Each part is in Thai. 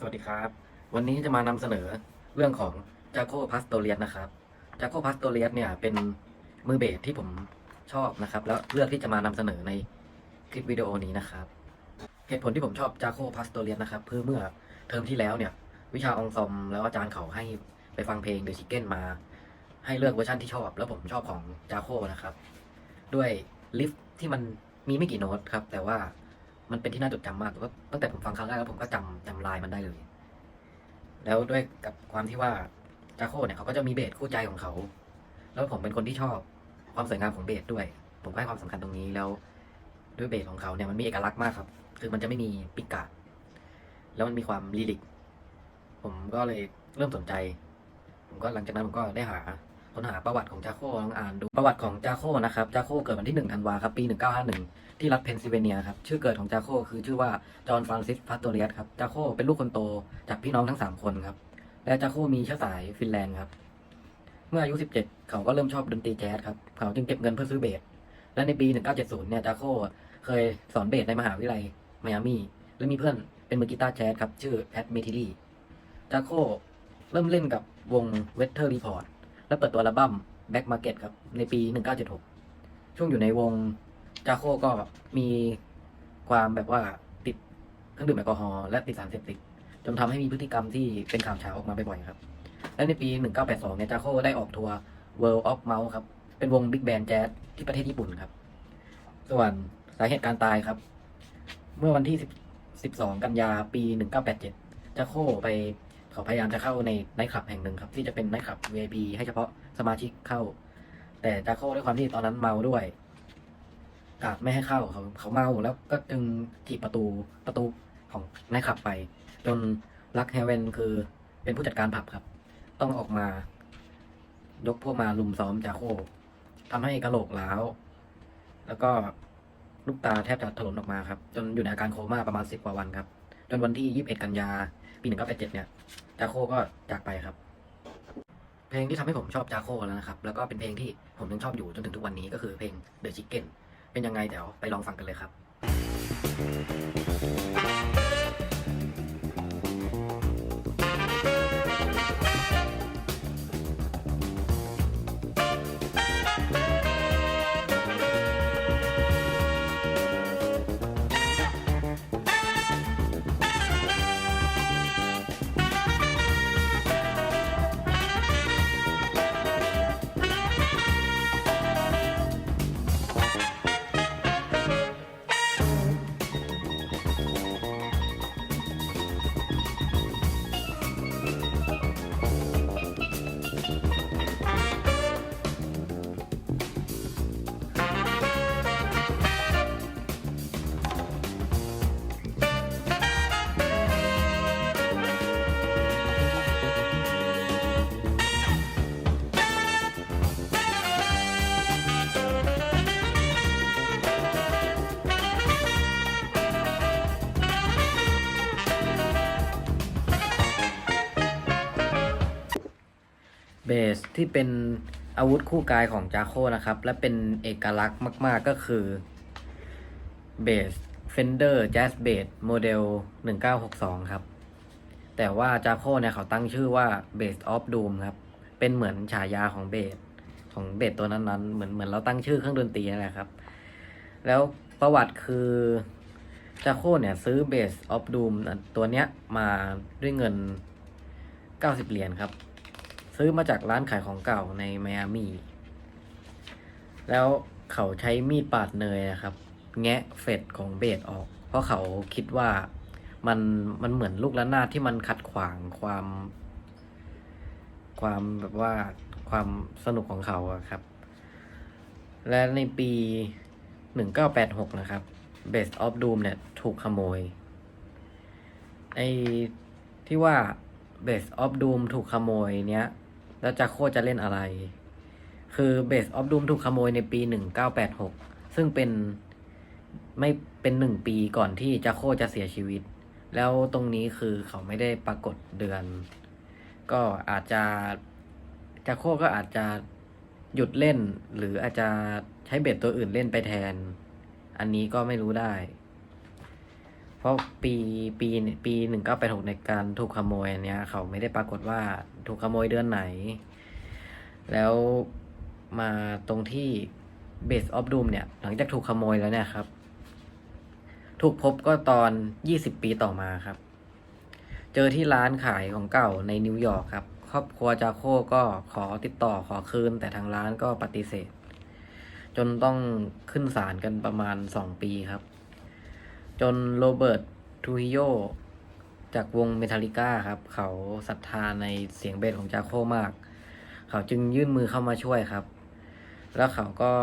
สวัสดีครับ วันนี้จะมานำเสนอเรื่องของจาโคพาสโตเลียสนะครับจาโคพาสโตเลียสเนี่ยเป็นมือเบสที่ผมชอบนะครับ แล้วเลือกที่จะมานำเสนอในคลิปวิดีโอนี้นะครับ เหตุผลที่ผมชอบจาโคพาสโตเลียสนะครับคือเมื่อเทอมที่แล้วเนี่ย วิชาองซอมแล้วอาจารย์เขาให้ไปฟังเพลง The Chicken มา ให้เลือกเวอร์ชันที่ชอบ แล้วผมชอบของจาโคนะครับ ด้วยลิฟที่มันมีไม่กี่โน้ตครับ แต่ว่า มันเป็นที่น่าจดจำมากก็ตั้งแต่ผมฟังครั้งแรกแล้วผมก็จำจำลายมันได้เลย แล้วด้วยกับความที่ว่าจาโคเนี่ยเขาก็จะมีเบสคู่ใจของเขา แล้วผมเป็นคนที่ชอบความสวยงามของเบสด้วย ผมให้ความสำคัญตรงนี้แล้ว ด้วยเบสของเขาเนี่ยมันมีเอกลักษณ์มากครับ คือมันจะไม่มีปิกาดแล้วมันมีความลีลิก ผมก็เลยเริ่มสนใจ ผมก็หลังจากนั้นผมก็ได้หา ค้นหาประวัติของจาโคลองอ่านดูประวัติของจาโคนะครับจาโคเกิดวันที่1ธันวาครับปี 1951 ที่รัฐเพนซิลเวเนียครับชื่อเกิดของจาโคคือชื่อว่าจอห์นฟรานซิสพาสโตเรียสครับจาโคเป็นลูกคนโตจากพี่น้องทั้ง 3 คนครับและจาโคมีเชื้อสายฟินแลนด์ครับเมื่ออายุ 17 เขาก็เริ่มชอบดนตรีแจ๊สครับเขาจึงเก็บเงินเพื่อซื้อเบสและในปี 1970 เนี่ยจาโคเคยสอนเบสในมหาวิทยาลัยไมอามี่และมีเพื่อนเป็นมือกีตาร์แจ๊สครับชื่อแพทเมทิลีจาโคเริ่มเล่นกับวงเวเทอร์รีพอร์ต และเปิดตัวอัลบั้ม Back Market ครับ ในปี 1976 ช่วงอยู่ในวงจาโคก็มีความแบบว่าติดเครื่องดื่มแอลกอฮอล์และติดสารเสพติด จนทำให้มีพฤติกรรมที่เป็นข่าวเช้าออกมาบ่อยๆครับ และในปี 1982 เนี่ยจาโคได้ออกทัวร์ World of Mouse ครับ เป็นวงบิ๊กแบนด์แจ๊สที่ประเทศญี่ปุ่นครับ ส่วนสาเหตุการตายครับ เมื่อวันที่10 12กันยาปี 1987จาโคไป เขาพยายามจะเข้าในไนท์คลับแห่งหนึ่งครับ ที่จะเป็นไนท์คลับ VIP ให้เฉพาะสมาชิกเข้า แต่จาโคด้วยความที่ตอนนั้นเมาด้วยกาดไม่ให้เข้าเขาเขาเมาแล้วก็จึงถีบประตูประตูของไนท์คลับไป จนลักแฮเวนคือเป็นผู้จัดการผับครับ ต้องออกมายกพวกมาลุมซ้อมจาโคทำให้กระโหลกล้าว แล้วก็ลูกตาแทบจะถลนออกมาครับ จนอยู่ในอาการโคม่าประมาณสิบกว่าวันครับ จนวันที่21กันยา ปี1987เจ็ดเนี่ยจาโคก็จากไปครับ เพลงที่ทำให้ผมชอบจาโคแล้วนะครับ แล้วก็เป็นเพลงที่ผมยังชอบอยู่จนถึงทุกวันนี้ก็คือเพลง The Chicken เป็นยังไงเดี๋ยวไปลองฟังกันเลยครับ เบสที่เป็นอาวุธคู่กายของจาโคนะครับ และเป็นเอกลักษณ์มาก ๆ ก็คือเบส Fender Jazz Bass โมเดล 1962 ครับ แต่ว่าจาโคเนี่ยเขาตั้งชื่อว่า Bass of Doom ครับ เป็นเหมือนฉายาของเบสของเบสตัวนั้นๆ เหมือนเหมือนเราตั้งชื่อเครื่องดนตรีนั่นแหละครับ แล้วประวัติคือจาโคเนี่ยซื้อ Bass of Doom ตัวเนี้ยมาด้วยเงิน 90 เหรียญครับ ซื้อมาจากร้านขายของเก่าในไมอามีแล้วเขาใช้มีดปาดเนยนะครับ แงะเฟดของเบสออก เพราะเขาคิดว่ามันมันเหมือนลูกระนาดที่มันขัดขวางความ ความแบบว่าความสนุกของเขาอะครับ และในปี 1986 นะครับ Base of Doom เนี่ย ถูกขโมย ไอที่ว่า Base of Doom ถูกขโมยเนี้ย แล้วจาโคจะเล่นอะไร คือ Base of Doom ถูกขโมยในปี 1986 ซึ่งเป็นไม่เป็นหนึ่งปีก่อนที่จาโคจะเสียชีวิต แล้วตรงนี้คือเขาไม่ได้ปรากฏเดือน ก็อาจจะจาโคก็อาจจะหยุดเล่น หรืออาจจะใช้เบสตัวอื่นเล่นไปแทน อันนี้ก็ไม่รู้ได้ เพราะปีปีปีหนึ่งเก้าแปดหกในการถูกขโมยอันเนี้ย เขาไม่ได้ปรากฏว่าถูกขโมยเดือนไหน แล้วมาตรงที่ Base of Doom เนี่ย หลังจากถูกขโมยแล้วเนี่ยครับ ถูกพบก็ตอนยี่สิบปีต่อมาครับ เจอที่ร้านขายของเก่าในนิวยอร์กครับ ครอบครัวจาโคก็ขอติดต่อขอคืน แต่ทางร้านก็ปฏิเสธ จนต้องขึ้นศาลกันประมาณสองปีครับ จนโรเบิร์ตทูฮิโยจากวงเมทัลิก้าครับ เขาศรัทธาในเสียงเบสของจาโคมาก เขาจึงยื่นมือเข้ามาช่วยครับ แล้วเขาก็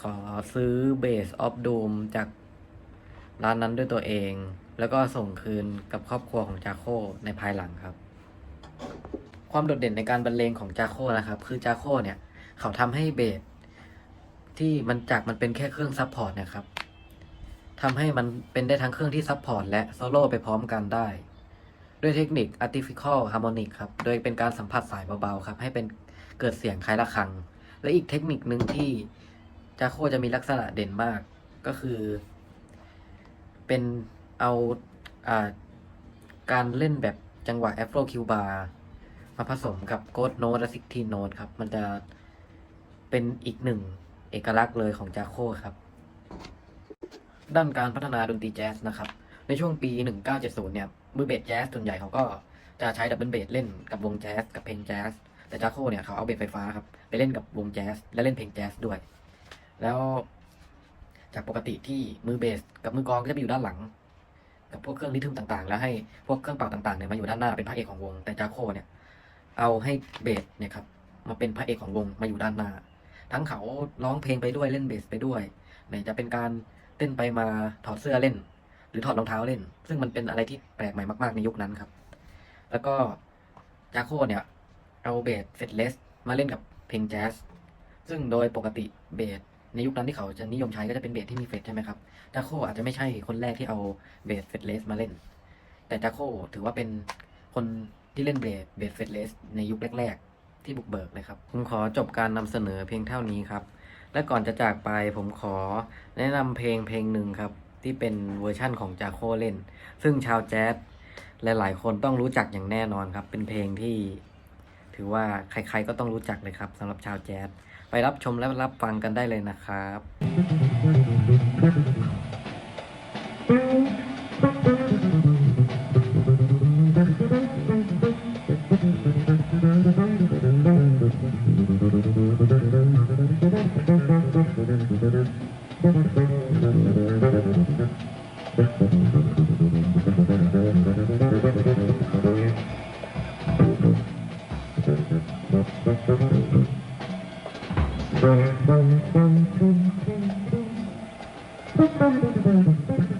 ขอซื้อเบสออฟดูมจากร้านนั้นด้วยตัวเอง แล้วก็ส่งคืนกับครอบครัวของจาโคในภายหลังครับ ความโดดเด่นในการบรรเลงของจาโคนะครับ คือจาโคเนี่ย เขาทำให้เบสที่มันจากมันเป็นแค่เครื่องซับพอร์ตนะครับ ทำให้มันเป็นได้ทั้งเครื่องที่ซับพอร์ตและโซโล่ไปพร้อมกันได้ ด้วยเทคนิค Artificial Harmonic ครับ โดยเป็นการสัมผัสสายเบาๆครับ ให้เป็นเกิดเสียงคล้ายระฆัง และอีกเทคนิคหนึ่งที่จาโคจะมีลักษณะเด่นมาก ก็คือ เป็นเอาอ่าการเล่นแบบจังหวะ Afro Q bar มาผสมกับโกดโน t และซิกทีโน e ครับ มันจะเป็นอีกหนึ่งเอกลักษณ์เลยของจาโคครับ ด้านการพัฒนาดนตรีแจ๊สนะครับ ในช่วงปี 1970 เนี่ยมือเบสแจ๊สส่วนใหญ่เขาก็จะใช้ดับเบิลเบสเล่นกับวงแจ๊สกับเพลงแจ๊สแต่จาโคเนี่ยเขาเอาเบสไฟฟ้าครับไปเล่นกับวงแจ๊สและเล่นเพลงแจ๊สด้วย แล้วจากปกติที่มือเบสกับมือกลองก็จะไปอยู่ด้านหลัง กับพวกเครื่องริทึมต่างๆ แล้วให้พวกเครื่องเป่าต่างๆเนี่ยมาอยู่ด้านหน้าเป็นพระเอกของวง แต่จาโคเนี่ยเอาให้เบสเนี่ยครับมาเป็นพระเอกของวงมาอยู่ด้านหน้า ทั้งเขาร้องเพลงไปด้วยเล่นเบสไปด้วยไหนจะเป็นการ เต้นไปมาถอดเสื้อเล่น หรือถอดรองเท้าเล่น ซึ่งมันเป็นอะไรที่แปลกใหม่มาก ๆ ในยุคนั้นครับ แล้วก็จาโคเนี่ยเอาเบสเฟดเลสมาเล่นกับเพลงแจ๊สซึ่งโดยปกติเบสในยุคนั้นที่เขาจะนิยมใช้ก็จะเป็นเบสที่มีเฟดใช่ไหมครับจาโคอาจจะไม่ใช่คนแรกที่เอาเบสเฟดเลสมาเล่น แต่จาโคถือว่าเป็นคนที่เล่นเบสเบสเฟดเลสในยุคแรก ๆ ที่บุกเบิกเลยครับผมขอจบการนำเสนอเพียงเท่านี้ครับ และก่อนจะจากไปผมขอแนะนำเพลงเพลงหนึ่งครับ ที่เป็นเวอร์ชั่นของจาโคเล่น ซึ่งชาวแจ๊สหลายๆ คนต้องรู้จักอย่างแน่นอนครับ เป็นเพลงที่ถือว่าใครๆก็ต้องรู้จักเลยครับสำหรับชาวแจ๊สไปรับชมและรับฟังกันได้เลยนะครับ Thank Thank you.